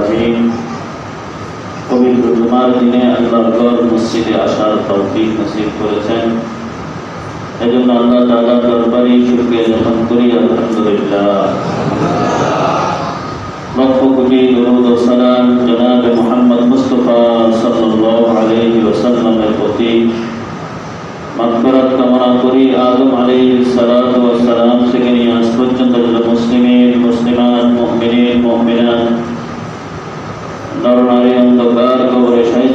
আলামিন পবিত্র জুমার দিনে আল্লাহর মসজিদে আসার তৌফিক নসিব করেছেন। এজন্য আল্লাহ তাআলা দরবারে শুকরিয়া জ্ঞাপন করি, আলহামদুলিল্লাহ। লক্ষ প্রতি। মাগফিরাত কামনা করি, আদম আলাইহিস সালাতু ওয়াস সালাম থেকে নিয়ে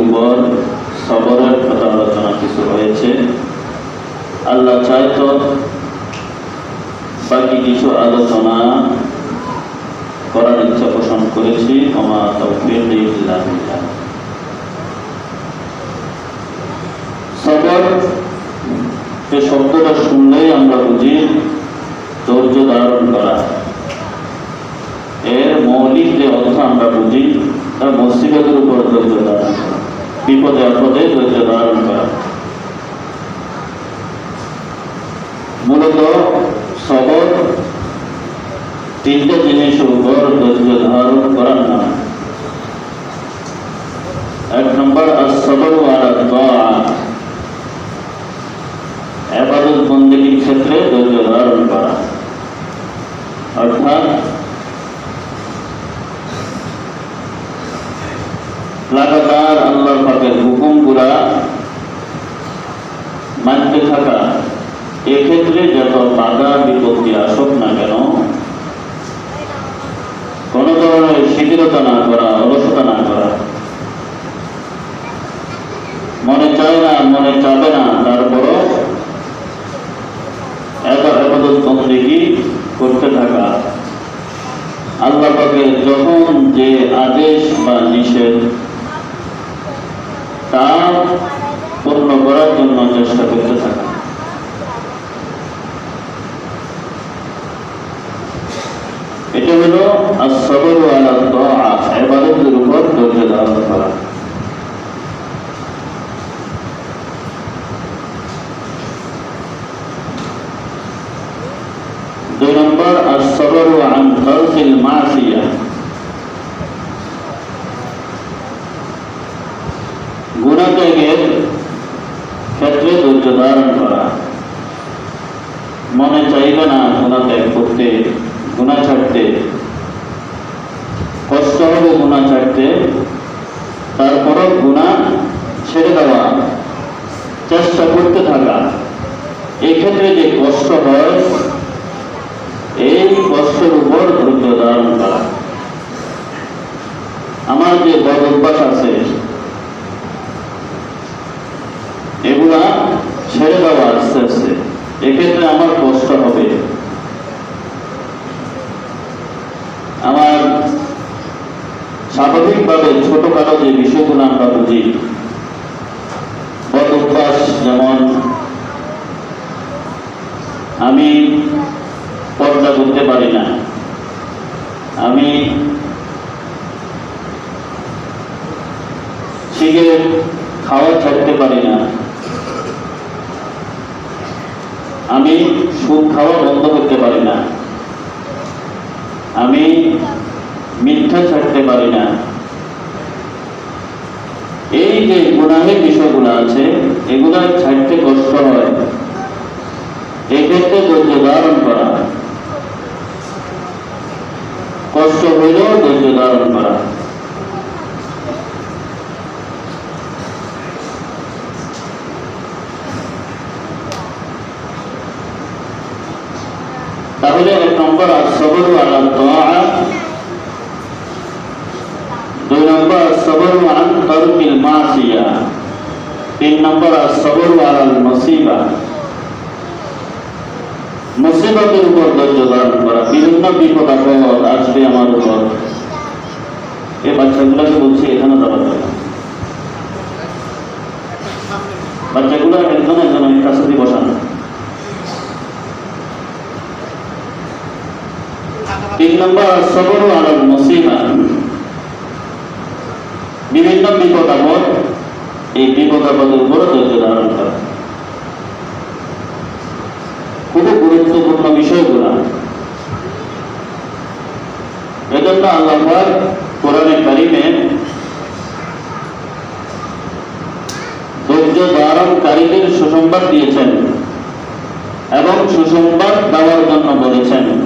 উপর কথা আলোচনা কিছু হয়েছে আল্লাহ চাইতো বাকি কিছু আলোচনা করার ইচ্ছা পোষণ করেছি। শব্দটা শুনলেই আমরা বুঝি ধৈর্য ধারণ করা এর মৌলিক যে অর্থ আমরা বুঝি, তার মুসিবতের উপর ধৈর্য ধারণ করা, বিপদে আপদে ধৈর্য ধারণ করা। মূলত সবর তিনটা জিনিসের উপর ধৈর্য ধারণ করার নাম এক নম্বর আসবর আলা দোয়া এবাদত বন্দেগীর ক্ষেত্রে ধৈর্য ধারণ করা অর্থাৎ লাগাতার আল্লাহ পাকের হুকুমগুলা মানতে থাকা। এক্ষেত্রে যত বাধা বিপত্তি আসুক না কেন, কোনো ধরনের শিথিলতা না করা, অলসতা না করা। মনে চায় না, মনে চাবে না, তারপরও এত আবাদত বন্দেগী করতে থাকা। আল্লাহ পাকে যখন যে আদেশ বা নিষেধ তা পূর্ণ করার জন্য চেষ্টা থাকা এটা হলো আসবর আলা উপর ধৈর্য ধারণ করা। দুই নম্বর আসবর আন তরফিল মাসিয়া গুণা ত্যাগের ক্ষেত্রে ধারণ করা মনে চাইবে না গুণা ত্যাগ করতে গুণা ছাড়তে কষ্ট হবে গুণা ছাড়তে তারপরও গুণা ছেড়ে দেওয়া চেষ্টা করতে থাকা এই ক্ষেত্রে যে কষ্ট হয় এই কষ্টের উপর ধৈর্য ধারণ করা আমার যে বদ অভ্যাস আছে এগুলা ছেড়ে দেওয়া আস্তে আস্তে এক্ষেত্রে আমার কষ্ট হবে আমার স্বাভাবিকভাবে ছোটখাটো যে বিষয়গুলো আমরা বুঝি, বদ অভ্যাস যেমন, আমি পর্দা করতে পারি না। আমি সিগারেট খাওয়া ছাড়তে পারি না। আমি সুদ খাওয়া বন্ধ করতে পারি না। আমি মিথ্যা ছাড়তে পারি না। এই যে গুণাহের বিষয়গুলো আছে, এগুলা ছাড়তে কষ্ট হয়। এক্ষেত্রে ধৈর্য ধারণ করা। কষ্ট হইলেও ধৈর্য ধারণ করা। তাহলে এক নম্বর সবর আলা দোয়া দুই নম্বর সবর আন তরকিল মাসিয়া তিন নম্বর সবর আলাল মুসিবা মুসিবতের উপর ধৈর্য ধারণ করা। বিভিন্ন বিপদ আপদ আসবে আমার উপর। এই বাচ্চাগুলোকে বলছি, এখানে যাওয়া যাবে বাচ্চাগুলো একজন একজন কাছে দিয়ে বসানো তিন নম্বর সবর আলাল মুসিবা বিভিন্ন বিপদ আপদ বিপদ আপদের ধৈর্য ধারণ করা। খুবই গুরুত্বপূর্ণ বিষয়গুলো। এজন্য আল্লাহ কোরআনে কারিমে ধৈর্য ধারণকারীদের সুসংবাদ দিয়েছেন এবং সুসংবাদ দেওয়ার জন্য বলেছেন।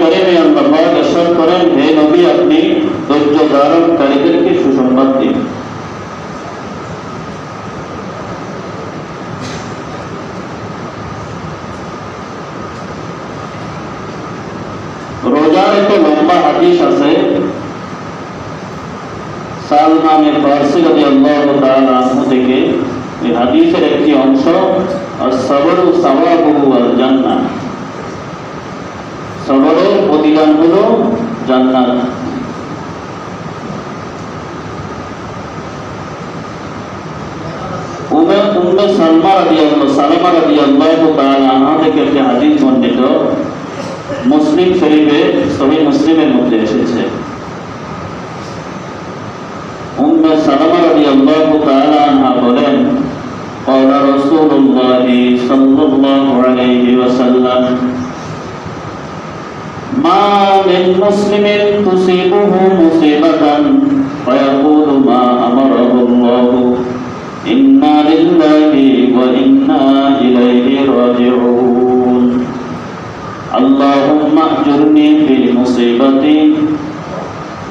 কোরআনে কারিমে আল্লাহ পাক ইরশাদ করেন হে নবী আপনি ধৈর্য ধারণকারীদেরকে সুসংবাদ দিন রোজার একটা লম্বা হাদিস আছে সালমান ফারসি রাদিয়াল্লাহু তাআলা আনহু থেকে এই হাদিসের একটি অংশ আর-সাবরু সাওয়াবুহু আল জান্নাহ সবরের প্রতিদান হলো জান্নাত উম্মে সালমা রাদিয়াল্লাহু সালামা রাদিয়াল্লাহু তাআলা আনহা থেকে একটি হাদিস বর্ণিত মুসলিম শরীফে সহিহ মুসলিমের মধ্যে এসেছে উম্মে সালামা রাদিয়াল্লাহু তাআলা আনহা বলেন قال رسول الله صلى الله عليه وسلم ما من مسلم تصيبه مصيبة فيقول ما أمره الله إنا لله وإنا إليه راجعون اللهم أجرني في مصيبتي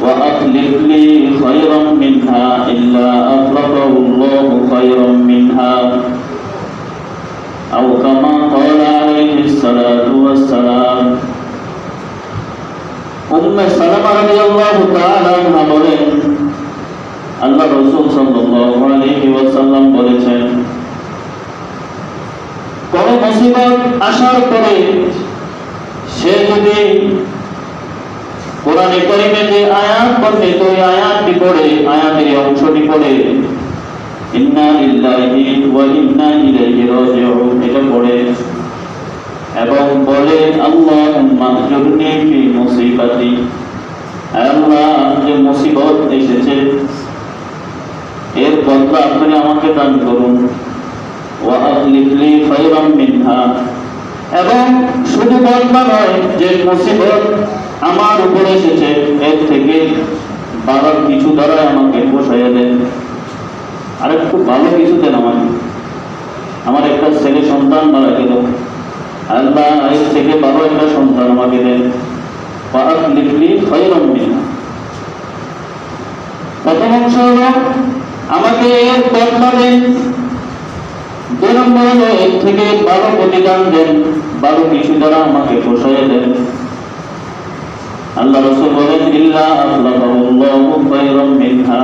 وأخلف لي خيرا منها إلا أخلفه الله خيرا উম্মে সালামা রাদিয়াল্লাহু তাআলা আনহা বলেন, আল্লাহ রাসূল সাল্লাল্লাহু আলাইহি ওয়াসাল্লাম বলেছেন, কোন মুসিবত আসার পরে সে যদি কোরআনে কারিমে যে আয়াত বর্ণিত, ওই আয়াতটি পড়ে, আয়াতের অংশটি পড়ে, ইন্না লিল্লাহি ওয়া ইন্না ইলাইহি রাজিউন এটা পড়ে। এবং বলে আল্লাহুম্মা জুরনি ফি মুসিবাতি আল্লাহ যে মুসিবত এসেছে, এর বদলা আপনি আমাকে দান করুন। ওয়া আখলিফ লি খায়রাম মিনহা। এবং শুধু বদলা নয়, যে মুসিবত আমার উপরে এসেছে, এর থেকে বাবার কিছু দ্বারা আমাকে পোষাইয়া দেন। আর একটু ভালো কিছু দেন আমাকে। আমার একটা ছেলে সন্তান মারা গেল আল্লাহ এর থেকে ভালো একটা সন্তান আমাকে দেন। পাহাড় লিখলি খয়রম মিনা প্রথম অংশ হলো, আমাকে এর বদলা দেন। দুই নম্বর হলো, এর থেকে ভালো প্রতিদান দেন। ভালো কিছু দ্বারা আমাকে পোষাইয়া দেন। আল্লাহ রসুল বলেন, ইল্লা আল্লাহু খায়রাম মিনহা।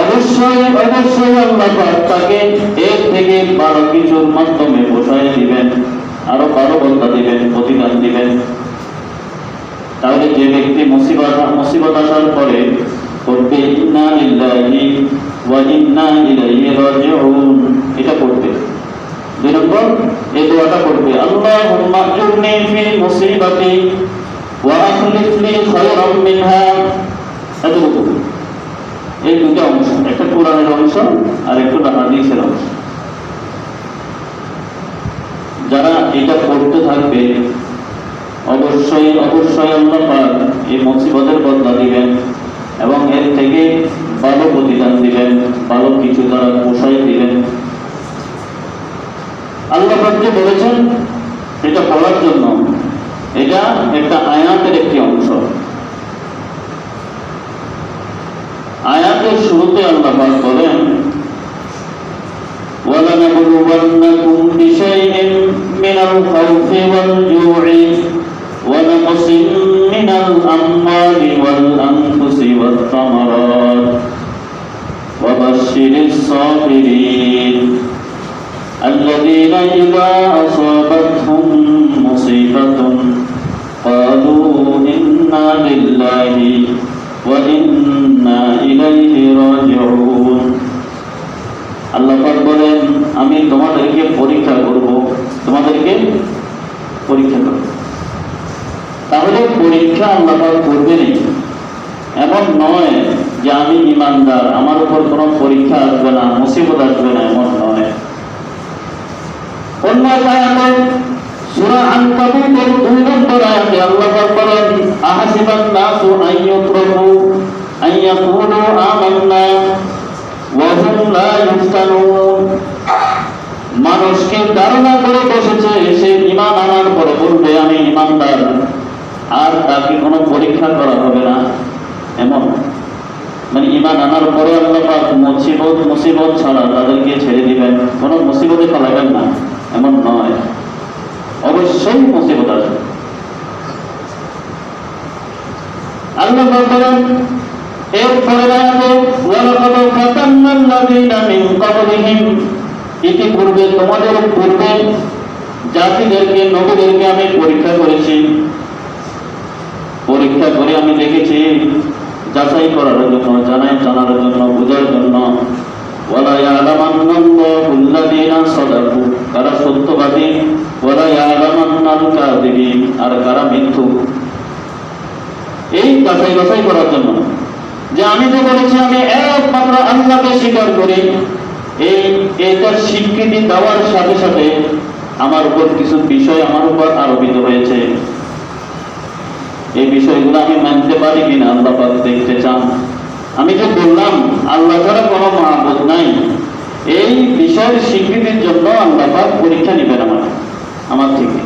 অবশ্যই অবশ্যই আল্লাহ তাকে এর থেকে বারো কিছুর মাধ্যমে বসায় দিবেন। আরও বারো বন্ধা দিবেন, প্রতিদান দিবেন। তাহলে যে ব্যক্তি মুসিবত মুসিবত আসার পরে করবে ইন্না লিল্লাহি ওয়া ইন্না ইলাইহি রাজিউন। এটা করবে দুই নম্বর, এই দোয়াটা করবে আল্লাহুম্মা আজুরনি ফি মুসিবাতি ওয়া আখলিফ খায়রাম মিনহা। এই দুটো অংশ, একটা কোরআনের অংশ আর একটা হাদিসের অংশ। যারা এটা করতে থাকবে, অবশ্যই অবশ্যই আল্লাহ এই মুসিবতের বদলা দিবেন এবং এর থেকে ভালো প্রতিদান দিবেন, ভালো কিছু তারা পোষাই দিবেন। আল্লাহ যে বলেছেন, এটা পড়ার জন্য এটা একটা আয়াতের একটি অংশ। আয়াতের শুরুতে আল্লাহ পাক বলেন ওয়ালানাবুলুবান্নাকুম বিশাইইন من الخوف والجوع ونقص من الأموال والأنفس والثمرات وبشر الصابرين الذين إذا أصابتهم مصيبة قالوا إنا لله وإنا إليه راجعون আল্লাহ পাক বলেন আমি তোমাদেরকে পরীক্ষা করব তোমাদেরকে পরীক্ষা করব। তাহলে পরীক্ষা আল্লাহ পাক করবেনই। এমন নয় যে আমি ইমানদার, আমার উপর কোনো পরীক্ষা আসবে না, মুসিবত আসবে না, এমন নয়। অন্য সূরা দুই নম্বর আয়াতে আল্লাহ আহাসিবান আমান্না লা মানুষকে ধারণা করে বসেছে সে ইমান আনার পরে বলবে আমি ইমানদার আর তাকে কোনো পরীক্ষা করা হবে না। এমন। মানে ইমান আনার পরে আল্লাহ মুসিবত মুসিবত ছাড়া তাদেরকে ছেড়ে দিবেন। কোনো মুসিবতে ফেলাবেন না। এমন নয়। অবশ্যই মুসিবত আসবে আল্লাহ বলেন ইতিপূর্বে তোমাদের পূর্বে জাতিদেরকে, নবীদেরকে আমি পরীক্ষা করেছি। পরীক্ষা করে আমি দেখেছি, যাচাই করার জন্য, জানাই, জানার জন্য, বোঝার জন্য। সত্যবাদী আর এই করার জন্য যে আমি বলেছি স্বীকার করি, এই, এটার স্বীকৃতি দেওয়ার সাথে সাথে আমার উপর কিছু বিষয় আমার উপর আরোপিত হয়েছে। এই বিষয়গুলো আমি মানতে পারি কিনা, আল্লাহ পাক দেখতে চান। আমি যে বললাম, আল্লাহ ছাড়া কোনো মাহবুদ নাই। এই বিষয়ের স্বীকৃতির জন্য আল্লাহ পাক পরীক্ষা নেবেন আমার আমার থেকে।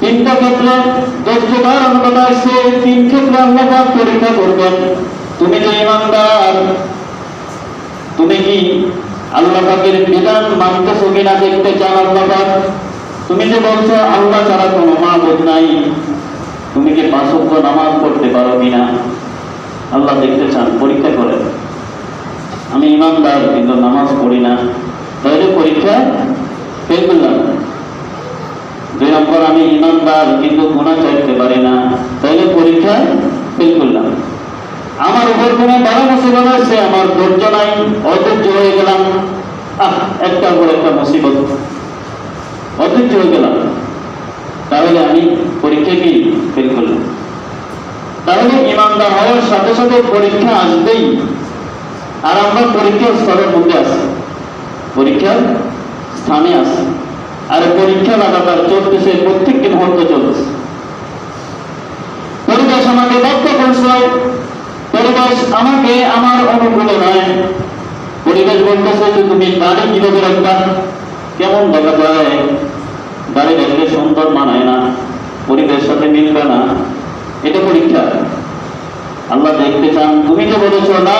তিনটা ক্ষেত্রে দক্ষতার অনুপাত আছে তিন ক্ষেত্রে আল্লাহ পাক পরীক্ষা করবেন। তুমি যে ইমানদার, তুমি কি আল্লাহ পাকের বিধান মানতেছো কিনা দেখতে চান আল্লাহ পাক? তুমি যে বলছো, আল্লাহ ছাড়া কোনো মাহবুদ নাই, তুমি কি পাঁচক্য নামাজ পড়তে পারো কিনা? আল্লাহ দেখতে চান, পরীক্ষা করেন। আমি ইমানদার, কিন্তু নামাজ পড়ি না। তাহলে পরীক্ষা ফেল করলাম। দুই নম্বর, আমি ইমানদার, কিন্তু গুণা চাইতে পারি না। তাইলে পরীক্ষা ফেল করলাম। আমার উপর কোনো বারো মুসিবত আছে আমার ধৈর্য নাই, অধৈর্য হয়ে গেলাম। আহ একটার পর একটা মুসিবত। অধৈর্য হয়ে গেলাম। তাহলে আমি পরীক্ষা কি ফেল করলাম? তাহলে ইমানদার হওয়ার সাথে সাথে পরীক্ষা আসবেই। আর আমরা পরীক্ষার স্তরের মধ্যে আছি। পরীক্ষার স্থানে আছি। আর পরীক্ষা লাগাতার চলতেছে প্রত্যেকটি মুহূর্ত চলতেছে। পরিবেশ আমাকে বাধ্য করছে। পরিবেশ আমাকে আমার অনুকূলে নয়। পরিবেশ বলতেছে যে তুমি দাড়ি কীভাবে রাখবা? কেমন দেখা যায় দাড়ি রাখলে সুন্দর মানায় না পরিবেশ সাথে মিলবে না। এটা পরীক্ষা। আল্লাহ দেখতে চান, তুমি যে বলেছ না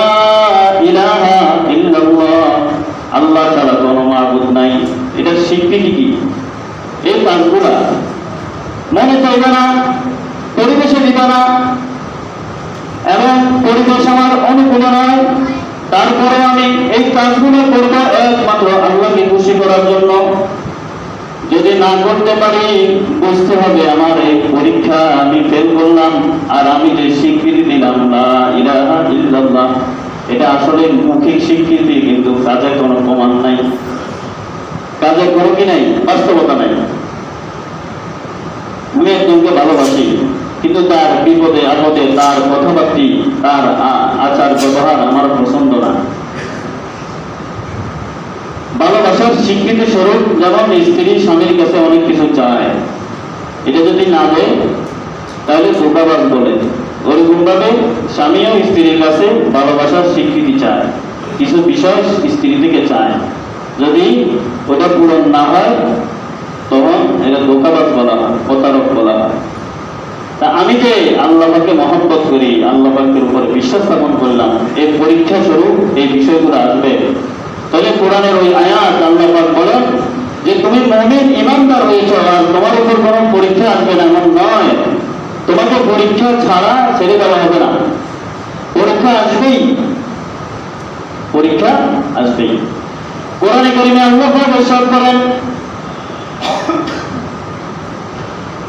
আল্লাহ ছাড়া কোনো মাহবুদ নাই। এটা স্বীকৃতি কি? এই কাজগুলা মনে চাইবে না, পরিবেশে দিবে না, এবং পরিবেশ আমার অনুকূলে নয়। তারপরে আমি এই কাজগুলো করব একমাত্র আল্লাহকে খুশি করার জন্য। যদি না করতে পারি, বুঝতে হবে আমার এই পরীক্ষা আমি ফেল করলাম আর আমি যে স্বীকৃতি দিলাম না ইলাহা ইল্লাল্লাহ, এটা আসলে মৌখিক স্বীকৃতি, কিন্তু কাজে কোনো প্রমাণ নাই। কাজে কোনো কি নাই? বাস্তবতা নাই। আমি একজনকে ভালোবাসি। কিন্তু তার বিপদে, আপদে তার কথাবার্তি, তার আচার ব্যবহার আমার পছন্দ না। ভালোবাসার স্বীকৃতি স্বরূপ যেমন স্ত্রী স্বামীর কাছে অনেক কিছু চায়। এটা যদি না দেয়, তাহলে ধোকাবাজ বলে। ওরকম ভাবে স্বামীও স্ত্রীর কাছে ভালোবাসার স্বীকৃতি চায়। কিছু বিষয় স্ত্রী থেকে চায়। যদি ওটা পূরণ না হয়, তখন এটা ধোকাবাজ বলা হয়, প্রতারক বলা হয়। আমি যে আল্লাহকে মহব্বত করি আল্লাহের উপরে বিশ্বাস স্থাপন করলাম এই পরীক্ষা স্বরূপ এই বিষয়গুলো আসবে। তাহলে কোরআনের ওই আয়াত আল্লাহ বলেন যে, তুমি মমিন ইমানদার হয়েছ আর তোমার উপর কোনো পরীক্ষা আসবে না, এমন নয়। তোমাকে পরীক্ষা ছাড়া ছেড়ে দেওয়া হবে না। পরীক্ষা আসবেই। পরীক্ষা আসবেই। কোরআনে করিমে আল্লাহ ইরশাদ করেন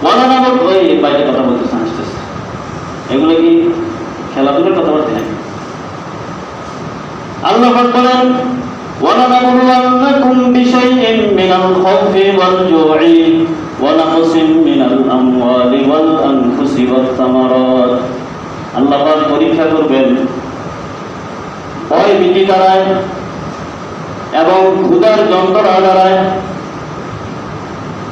ওয়ালানা বল ওই বাইরে কথা বলতেছে আসতেছে এগুলো কি খেলাধুলার কথাবার্তা নাকি আল্লাহ পাক বলেন ولنبلونكم بشيء من الخوف والجوع ونقص من الأموال والأنفس والثمرات আল্লাহ পাক পরীক্ষা করবেন ভয় ভীতি দ্বারায় এবং ক্ষুধার যন্ত্রণা দ্বারায়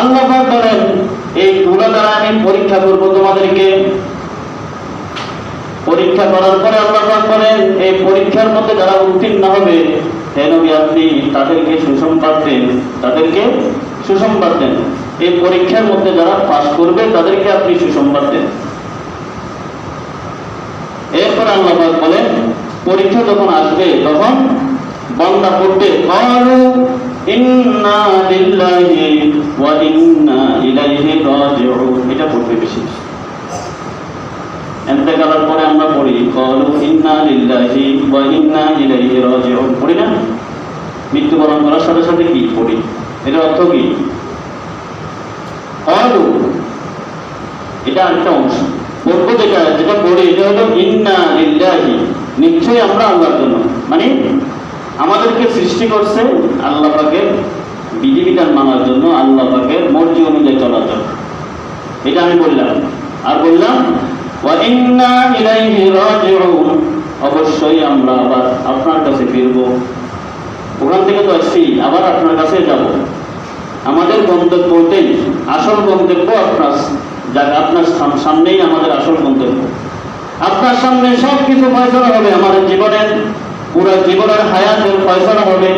আল্লাহ বলেন, এই গুণা দ্বারা আমি পরীক্ষা করব তোমাদেরকে। পরীক্ষা করার পরে আল্লাহ বলেন, এই পরীক্ষার মধ্যে যারা উত্তীর্ণ হবে, হে আপনি তাদেরকে সুসংবাদ দেন, তাদেরকে সুসংবাদ দেন। এই পরীক্ষার মধ্যে যারা পাস করবে, তাদেরকে আপনি সুসংবাদ দেন। এরপর আল্লাহ বলেন, পরীক্ষা যখন আসবে, তখন বান্দা কালু ইন্না এটা পরে আমরা পড়ি পড়ি না? মৃত্যুবরণ করার সাথে সাথে কি পড়ি? এটার অর্থ কি? এটা আরেকটা অংশ। পড়ব যেটা যেটা পড়ি, এটা হলো ইন্না নিশ্চয়ই আমরা আল্লাহর জন্য। মানে আমাদেরকে সৃষ্টি করছে আল্লাহ পাকের বিধিবিধান মানার জন্য, আল্লাহ পাকের মর্জি অনুযায়ী চলার জন্য। এটা আমি বললাম। আর বললাম অবশ্যই আমরা আবার আপনার কাছে ফিরব। ওখান থেকে তো আসছি, আবার আপনার কাছে যাব। আমাদের গন্তব্যতেই আসল গন্তব্য আপনার যা আপনার সাম- সামনেই আমাদের আসল গন্তব্য। আপনার সামনে সব কিছু ফয়সলা হবে আমাদের জীবনের। পুরো জীবনের হায়াতের ফয়সলা হবে।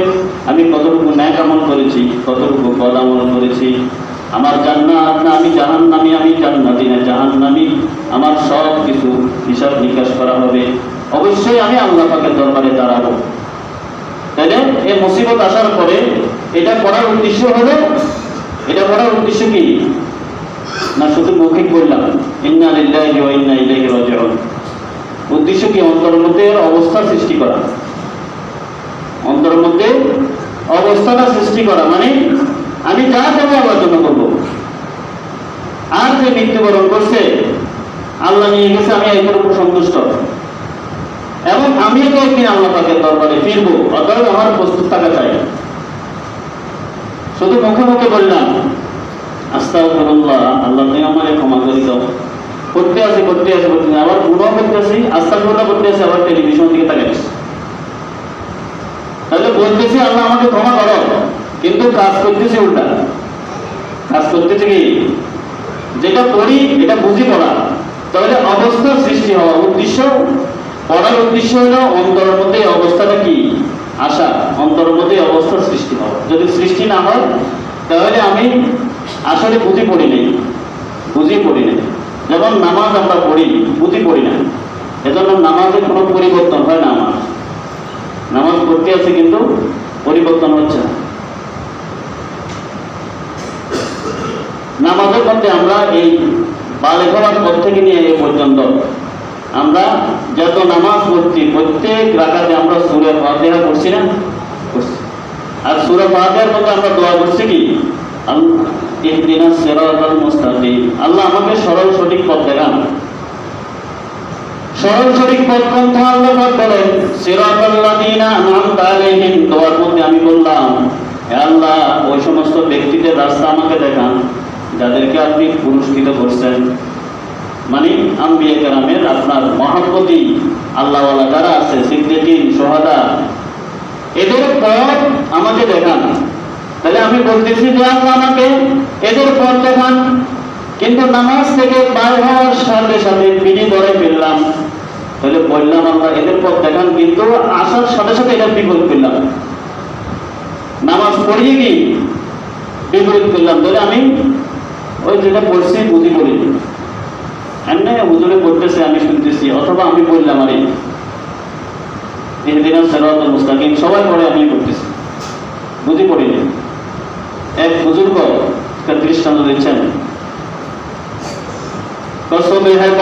আমি কতটুকু ন্যাক আমল করেছি, কতটুকু বদ আমল করেছি। আমার জান্নাত না আমি জাহান্নামি, আমি জান্নাতি না জাহান্নামি। আমার সব কিছু হিসাব নিকাশ করা হবে। অবশ্যই আমি আল্লাহ পাকের দরবারে দাঁড়াবো। তাইলে এই মুসিবত আসার পরে এটা করার উদ্দেশ্য হলো, এটা করার উদ্দেশ্য কি? না শুধু মৌখিক বললাম, ইন্না লিল্লাহি ওয়া ইন্না ইলাইহি রাজিউন। উদ্দেশ্য কি? অন্তরের মধ্যে অবস্থা সৃষ্টি করা। অন্তরের মধ্যে অবস্থাটা সৃষ্টি করা। মানে আমি যা যাব আল্লাহর জন্য করব। আর যে মৃত্যুবরণ করছে, আল্লাহ নিয়ে গেছে, আমি এটার উপর সন্তুষ্ট। এবং আমিও তো একদিন আল্লাহ পাকের দরবারে ফিরবো, অতএব আমার প্রস্তুত থাকা চাই শুধু মুখে মুখে বললাম আস্তাগফিরুল্লাহ, আল্লাহ তুমি আমারে ক্ষমা করে দাও। করতে আছে করতে আছে করতে আবার গুনাহ করতে আছি, আস্তাগফিরুল্লাহ করতে আছে, আবার টেলিভিশন দিকে তাকাচ্ছি তাহলে বলতেছি, আল্লাহ আমাকে ক্ষমা করো। কিন্তু কাজ করতেছি উল্টা। কাজ করতেছি কি? যেটা পড়ি এটা বুঝি পড়া তাহলে অবস্থার সৃষ্টি হওয়া উদ্দেশ্য পড়ার উদ্দেশ্য হলো অন্তরের মধ্যে অবস্থাটা কি? আশা। অন্তরের মধ্যে অবস্থার সৃষ্টি হওয়া। যদি সৃষ্টি না হয়, তাহলে আমি আসলে বুঝি পড়ি নাই। বুঝি পড়ি নাই। যেমন নামাজ আমরা পড়ি, বুঝি পড়ি না। এজন্য নামাজের কোনো পরিবর্তন হয় না আমার। নামাজ পড়তে আছে কিন্তু পরিবর্তন হচ্ছে না। নামাজের মধ্যে আমরা এই বালে হওয়ার পর থেকে নিয়ে এই পর্যন্ত আমরা যত নামাজ পড়ছি, প্রত্যেক রাখাতে আমরা সুরে ফাতেহা করছি না? করছি। আর সুরে ফাতেহার মধ্যে আমরা দোয়া করছি কি? আল্লাহ আল্লাহ আমাকে সরল সঠিক পথ দেখান। পথ কোনটা আল্লাহ বলেন সিরাতাল্লাযিনা আনআমতা আলাইহিম। দোয়ার মধ্যে আমি বললাম আল্লাহ, ওই সমস্ত ব্যক্তিদের রাস্তা আমাকে দেখান, যাদেরকে আপনি পুরস্কৃত করছেন। মানে আম্বিয়া কেরামের আপনার মহাপতি আল্লাহওয়ালা যারা আছে সিদ্দিকিন সোহাদা, এদের পথ আমাকে দেখান। তাহলে আমি বলতেছি যে আল্লাহ আমাকে এদের পথ দেখান। কিন্তু নামাজ থেকে বার হওয়ার সাথে সাথে পিড়ি ধরে ফেললাম তাহলে বললাম আমরা এদের পথ দেখান, কিন্তু আসার সাথে সাথে এটা বিপদ করলাম। নামাজ পড়িয়ে কি বিপরীত করলাম? তাহলে আমি ওই যেটা পড়ছি বুঝি করি এমনি হুজুরে আমি শুনতেছি, অথবা আমি বললাম আরে সেরাত মুস্তাকিম সবাই পড়ে আমি করতেছি বুঝি পড়িনি। এক বুজুর্গ দৃষ্টান্ত দিচ্ছেন কসমে হ্যাঁ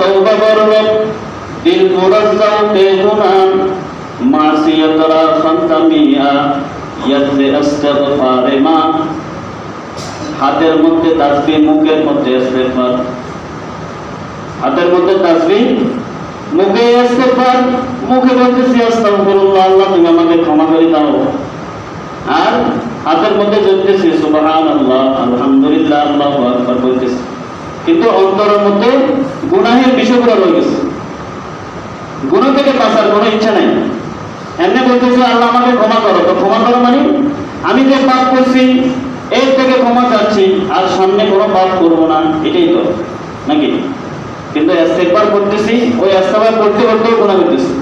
তৌবা করব दिल मुरज्जम के गुनाह मासियत रा खंतमिया यद्दे इस्तिगफार मा হাতের মধ্যে তাসবিহ মুখের মধ্যে ইস্তেগফার হাতের মধ্যে তাসবিহ মুখে ইস্তেগফার মুখে বলতেছি আস্তাগফিরুল্লাহ আল্লাহ তুমি আমাকে ক্ষমা করে দাও আর হাতের মধ্যে চলতেছি সুবহানাল্লাহ আলহামদুলিল্লাহ আল্লাহু আকবার বলতেছি কিন্তু অন্তরের মধ্যে গুনাহের বিষয়গুলো রয়ে গেছে গুনাহ থেকে বাঁচার কোনো ইচ্ছা নাই। এমনি বলতেছে, আল্লাহ আমাকে ক্ষমা করো। তো ক্ষমা করো মানে আমি যে পাপ করছি, এর থেকে ক্ষমা চাচ্ছি, আর সামনে কোনো পাপ করব না। এটাই তো, নাকি? কিন্তু একবার করতেছি, ওই একবার করতে করতেও গুণা করতেছি।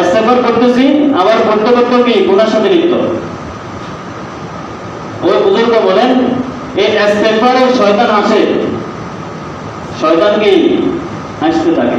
একবার করতেছি, আবার করতে করতেও কি? গুণার সাথে লিপ্ত। ওই বুজুর্গ বলেন এই ইস্তেগফারে শয়তান আসে। শয়তান কি? হাসতে থাকে।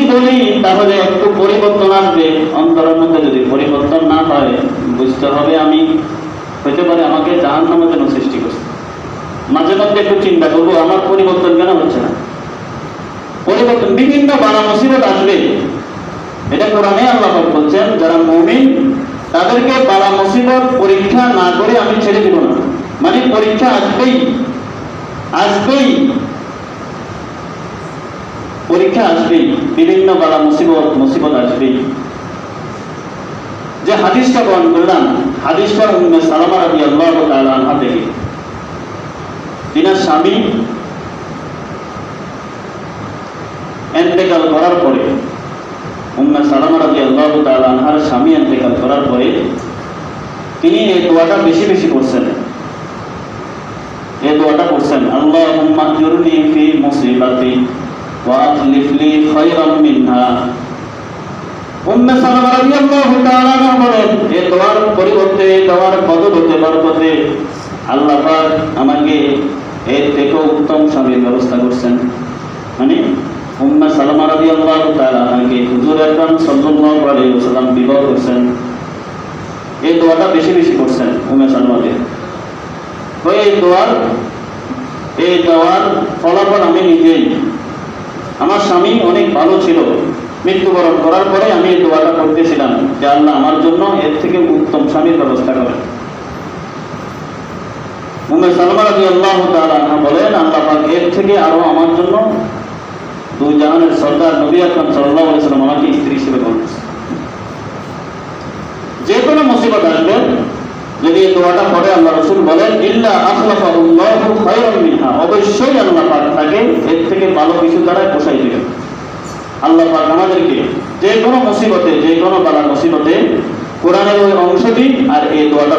বুঝি বলি, তাহলে একটু পরিবর্তন আসবে। অন্তরের মধ্যে যদি পরিবর্তন না হয়, বুঝতে হবে আমি হতে পারে আমাকে জাহান নামের জন্য সৃষ্টি করছে। মাঝে মধ্যে একটু চিন্তা করব, আমার পরিবর্তন কেন হচ্ছে না? পরিবর্তন, বিভিন্ন বালা মুসিবত আসবে। এটা কোরআনে আল্লাহ বলছেন, যারা মুমিন, তাদেরকে বালা মুসিবত পরীক্ষা না করে আমি ছেড়ে দিব না। মানে পরীক্ষা আসবেই। আসবেই। পরীক্ষা আসবেই। বিভিন্ন বালা মুসিবত মুসিবত আসবেই যে হাদিসটা বহন করলাম হাদিসটা উম্মে সালামা রাদিয়াল্লাহু তাআলা আনহা থেকে। তিনার স্বামী এন্তেকাল করার পরে, উম্মে সালামা রাদিয়াল্লাহু তাআলা আনহার স্বামী এন্তেকাল করার পরে, তিনি এই দোয়াটা বেশি বেশি করছেন। এই দোয়াটা করছেন জুরনি ফি মুসিবাতি। আখলিফ লি খায়রাম মিনহা উম্মে সালামা রাদিয়াল্লাহু তাআলা বলেন এই দোয়ার পরিবর্তে দোয়ার বদলতে আল্লাহ আমাকে এর থেকেও উত্তম স্বামীর ব্যবস্থা করছেন। মানে উম্মে সালামা রাদিয়াল্লাহু তাআলা আনহাকে হুজুর আকরাম সাল্লাল্লাহু আলাইহি ওয়াসাল্লাম বিবাহ করছেন। এই দোয়াটা বেশি বেশি করছেন উম্মে সালামাকে তো এই দোয়ার এই দোয়ার ফলাফল আমি নিজেই আমার স্বামী অনেক ভালো ছিল মৃত্যুবরণ করার পরে আমি এই দোয়াটা করতেছিলাম, যে আল্লাহ আমার জন্য এর থেকে উত্তম স্বামীর ব্যবস্থা করেন উম্মে সালমা রাদিয়াল্লাহু আল্লাহ বলেন, আল্লাহ পাক এর থেকে আরও আমার জন্য দুই জাহানের সর্দার নবী আকরাম সাল্লাল্লাহু আলাইহি সাল্লাম আমাকে স্ত্রী হিসেবে করেছেন। যে কোনো মুসিবত আসবে যদি এই দোয়াটা পড়ে আল্লাহ রসুল বলেন, ইল্লা আখলাফাহুল্লাহু খায়রাম মিনহা অবশ্যই আল্লাহ পাক তাকে এর থেকে ভালো কিছু দ্বারা পোষাই দিবেন। আল্লাহ পাক আমাদেরকে যে কোনো মুসিবতে, যে কোনো বালা মুসিবতে কোরআনের ওই অংশটি আর এই দোয়াটা